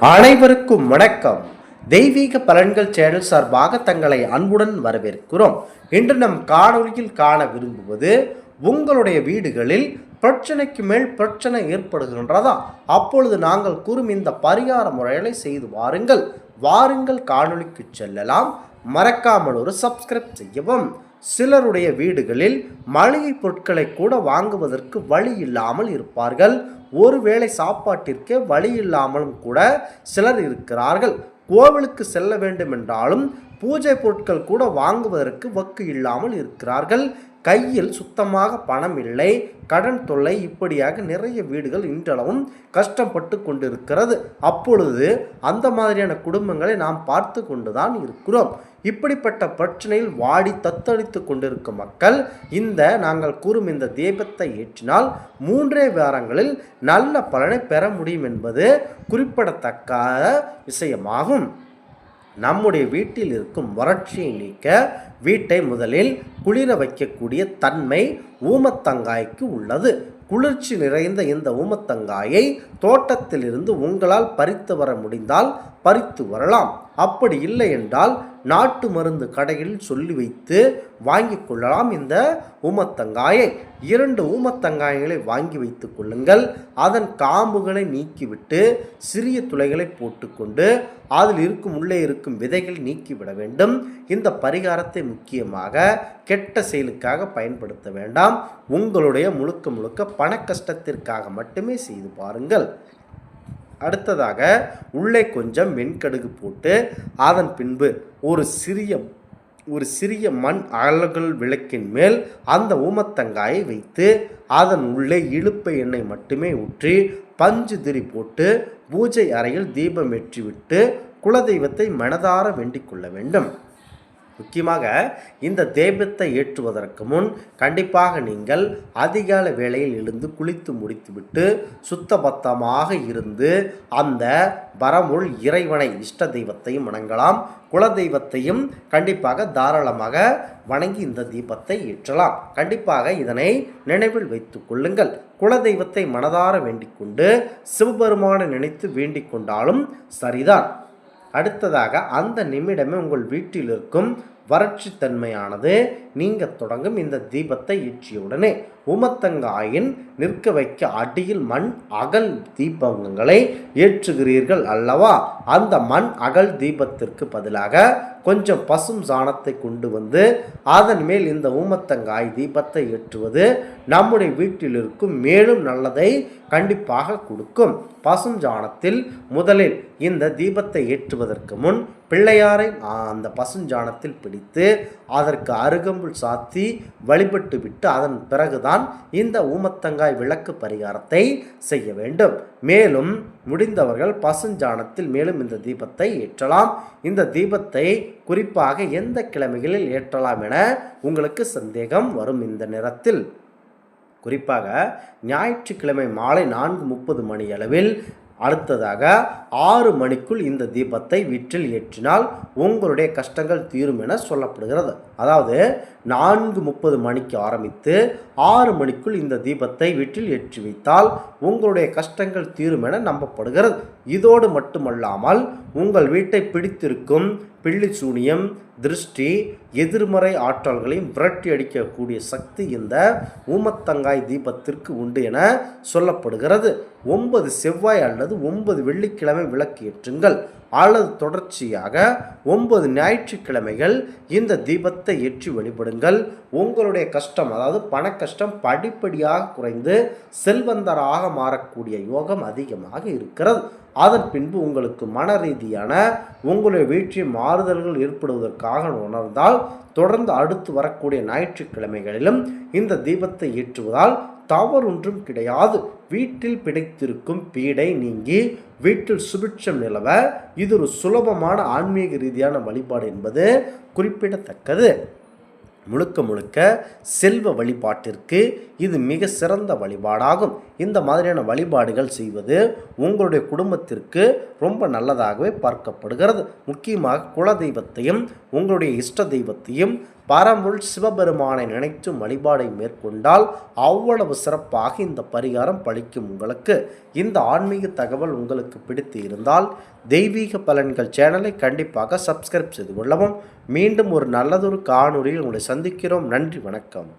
அனைவருக்கும் வணக்கம். தெய்வீக பலன்கள் சேனல் சார்பாக தங்களை அன்புடன் வரவேற்கிறோம். இன்று நம் காணொலியில் காண விரும்புவது உங்களுடைய வீடுகளில் பிரச்சனைக்கு மேல் பிரச்சனை ஏற்படுகின்றதா? அப்பொழுது நாங்கள் கூறும் இந்த பரிகார முறைகளை செய்து வாருங்கள். வாருங்கள் காணொளிக்கு செல்லலாம். மறக்காமல் ஒரு சப்ஸ்கிரைப் செய்யவும். சிலருடைய வீடுகளில் மளிகை பொருட்களை கூட வாங்குவதற்கு வழி இல்லாமல் இருப்பார்கள். ஒருவேளை சாப்பாட்டிற்கே வழி இல்லாமலும் கூட சிலர் இருக்கிறார்கள். கோவிலுக்கு செல்ல வேண்டும் என்றாலும் பூஜை பொருட்கள் கூட வாங்குவதற்கு வக்கு இல்லாமல் இருக்கிறார்கள். கையில் சுத்தமாக பணம் இல்லை. கடன் தொல்லை இப்படியாக நிறைய வீடுகள் இன்றளவும் கஷ்டப்பட்டு கொண்டிருக்கிறது. அப்பொழுது அந்த மாதிரியான குடும்பங்களை நாம் பார்த்து கொண்டுதான் இருக்கிறோம். இப்படிப்பட்ட பிரச்சனையில் வாடி தத்தளித்து கொண்டிருக்கும் மக்கள் இந்த நாங்கள் கூறும் இந்த தீபத்தை ஏற்றினால் மூன்றே வாரங்களில் நல்ல பலனை பெற முடியும் என்பது குறிப்பிடத்தக்க விஷயமாகும். நம்முடைய வீட்டில் இருக்கும் வறட்சியை நீக்க வீட்டை முதலில் குளிர வைக்கக்கூடிய தன்மை ஊமத்தங்காய்க்கு உள்ளது. குளிர்ச்சி நிறைந்த இந்த ஊமத்தங்காயை தோட்டத்திலிருந்து உங்களால் பறித்து வர முடிந்தால் பறித்து வரலாம். அப்படி இல்லை என்றால் நாட்டு மருந்து கடையில் சொல்லி வைத்து வாங்கி கொள்ளலாம் இந்த ஊமத்தங்காயை. இரண்டு ஊமத்தங்காய்களை வாங்கி வைத்து கொள்ளுங்கள். அதன் காம்புகளை நீக்கிவிட்டு சிறிய துளைகளை போட்டுக்கொண்டு அதில் இருக்கும் உள்ளே இருக்கும் விதைகள் நீக்கிவிட வேண்டும். இந்த பரிகாரத்தை முக்கியமாக கெட்ட செயலுக்காக பயன்படுத்த வேண்டாம். உங்களுடைய முழுக்க முழுக்க பண கஷ்டத்திற்காக மட்டுமே செய்து பாருங்கள். அடுத்ததாக உள்ளே கொஞ்சம் வெண்கடுகு போட்டு அதன் பின்பு ஒரு சிறிய ஒரு சிறிய மண் அகல்கள் விளக்கின் மேல் அந்த ஊமத்தங்காயை வைத்து அதன் உள்ளே இழுப்பை எண்ணெய் மட்டுமே ஊற்றி பஞ்சு திரி போட்டு பூஜை அறையில் தீபம் ஏற்றிவிட்டு குலதெய்வத்தை மனதார வேண்டிக் கொள்ள வேண்டும். முக்கியமாக இந்த தெய்வத்தை ஏற்றுவதற்கு முன் கண்டிப்பாக நீங்கள் அதிகால வேளையில் எழுந்து குளித்து முடித்துவிட்டு சுத்தபத்தமாக இருந்து அந்த வரமுள் இறைவனை இஷ்ட தெய்வத்தையும் வணங்கலாம். குல தெய்வத்தையும் கண்டிப்பாக தாராளமாக வணங்கி இந்த தீபத்தை ஏற்றலாம். கண்டிப்பாக இதனை நினைவில் வைத்துக் கொள்ளுங்கள். குல தெய்வத்தை மனதார வேண்டிக் கொண்டு சிவபெருமானை நினைத்து வேண்டிக் கொண்டாலும் சரிதான். அடுத்ததாக அந்த நிமிடமே உங்கள் வீட்டில் இருக்கும் வறட்சித்தன்மையானது நீங்க தொடங்கும் இந்த தீபத்தை ஏற்றியவுடனே உமத்தங்காயின் நிற்க வைக்க அடியில் மண் அகல் தீபங்களை ஏற்றுகிறீர்கள் அல்லவா? அந்த மண் அகல் தீபத்திற்கு பதிலாக கொஞ்சம் பசும் சாணத்தை கொண்டு வந்து அதன் மேல் இந்த ஊமத்தங்காய் தீபத்தை ஏற்றுவது நம்முடைய வீட்டில் இருக்கும் மேலும் நல்லதை கண்டிப்பாக கொடுக்கும். பசும் சாணத்தில் முதலில் இந்த தீபத்தை ஏற்றுவதற்கு முன் பிள்ளையாரை அந்த பசுஞ்சாணத்தில் பிடித்து அதற்கு அருகம்புல் சாத்தி வழிபட்டு விட்டு அதன் பிறகுதான் இந்த ஊமத்தங்காய் விளக்கு பரிகாரத்தை செய்ய வேண்டும். மேலும் முடிந்தவர்கள் பசுஞ்சாணத்தில் மேலும் இந்த தீபத்தை ஏற்றலாம். இந்த தீபத்தை குறிப்பாக எந்த கிழமைகளில் ஏற்றலாம் என உங்களுக்கு சந்தேகம் வரும் இந்த நேரத்தில். குறிப்பாக ஞாயிற்றுக்கிழமை மாலை நான்கு முப்பது மணி அளவில் அடுத்ததாக ஆறு மணிக்குள் இந்த தீபத்தை வீட்டில் ஏற்றினால் உங்களுடைய கஷ்டங்கள் தீரும் என சொல்லப்படுகிறது. அதாவது நான்கு முப்பது மணிக்கு ஆரம்பித்து ஆறு மணிக்குள் இந்த தீபத்தை வீட்டில் ஏற்றி வைத்தால் உங்களுடைய கஷ்டங்கள் தீரும் என நம்பப்படுகிறது. இதோடு மட்டுமல்லாமல் உங்கள் வீட்டை பிடித்திருக்கும் பிள்ளி சூனியம் திருஷ்டி எதிர்மறை ஆற்றல்களையும் விரட்டி அடிக்கக்கூடிய சக்தி இந்த ஊமத்தங்காய் தீபத்திற்கு உண்டு என சொல்லப்படுகிறது. ஒன்பது செவ்வாய் அல்லது ஒன்பது வெள்ளிக்கிழமை விளக்கு ஏற்றுங்கள். அல்லது தொடர்ச்சியாக ஒன்பது ஞாயிற்றுக்கிழமைகள் இந்த தீபத்தை ஏற்றி வழிபடுங்கள். உங்களுடைய கஷ்டம் அதாவது பண கஷ்டம் படிப்படியாக குறைந்து செல்வந்தராக மாறக்கூடிய யோகம் அதிகமாக இருக்கிறது. அதன் பின்பு உங்களுக்கு மன ரீதியான உங்களுடைய வீழ்ச்சி மாறுதல்கள் ஏற்படுவதற்காக உணர்ந்தால் தொடர்ந்து அடுத்து வரக்கூடிய ஞாயிற்றுக்கிழமைகளிலும் இந்த தீபத்தை ஏற்றுவதால் தவறொன்றும் கிடையாது. வீட்டில் பிடித்திருக்கும் பீடை நீங்கி வீட்டில் சுபிட்சம் நிலவ இது ஒரு சுலபமான ஆன்மீக ரீதியான வழிபாடு என்பது குறிப்பிடத்தக்கது. முழுக்க முழுக்க செல்வ வழிபாட்டிற்கு இது மிக சிறந்த வழிபாடாகும். இந்த மாதிரியான வழிபாடுகள் செய்வது உங்களுடைய குடும்பத்திற்கு ரொம்ப நல்லதாகவே பார்க்கப்படுகிறது. முக்கியமாக குல தெய்வத்தையும் உங்களுடைய இஷ்ட தெய்வத்தையும் பரம்பொருள் சிவபெருமானை நினைத்து வழிபாடை மேற்கொண்டால் அவ்வளவு சிறப்பாக இந்த பரிகாரம் பழிக்கும் உங்களுக்கு. இந்த ஆன்மீக தகவல் உங்களுக்கு பிடித்து இருந்தால் தெய்வீக பலன்கள் சேனலை கண்டிப்பாக சப்ஸ்கிரைப் செய்து கொள்ளவும். மீண்டும் ஒரு நல்லதொரு காணொளியில் உங்களை சந்திக்கிறோம். நன்றி வணக்கம்.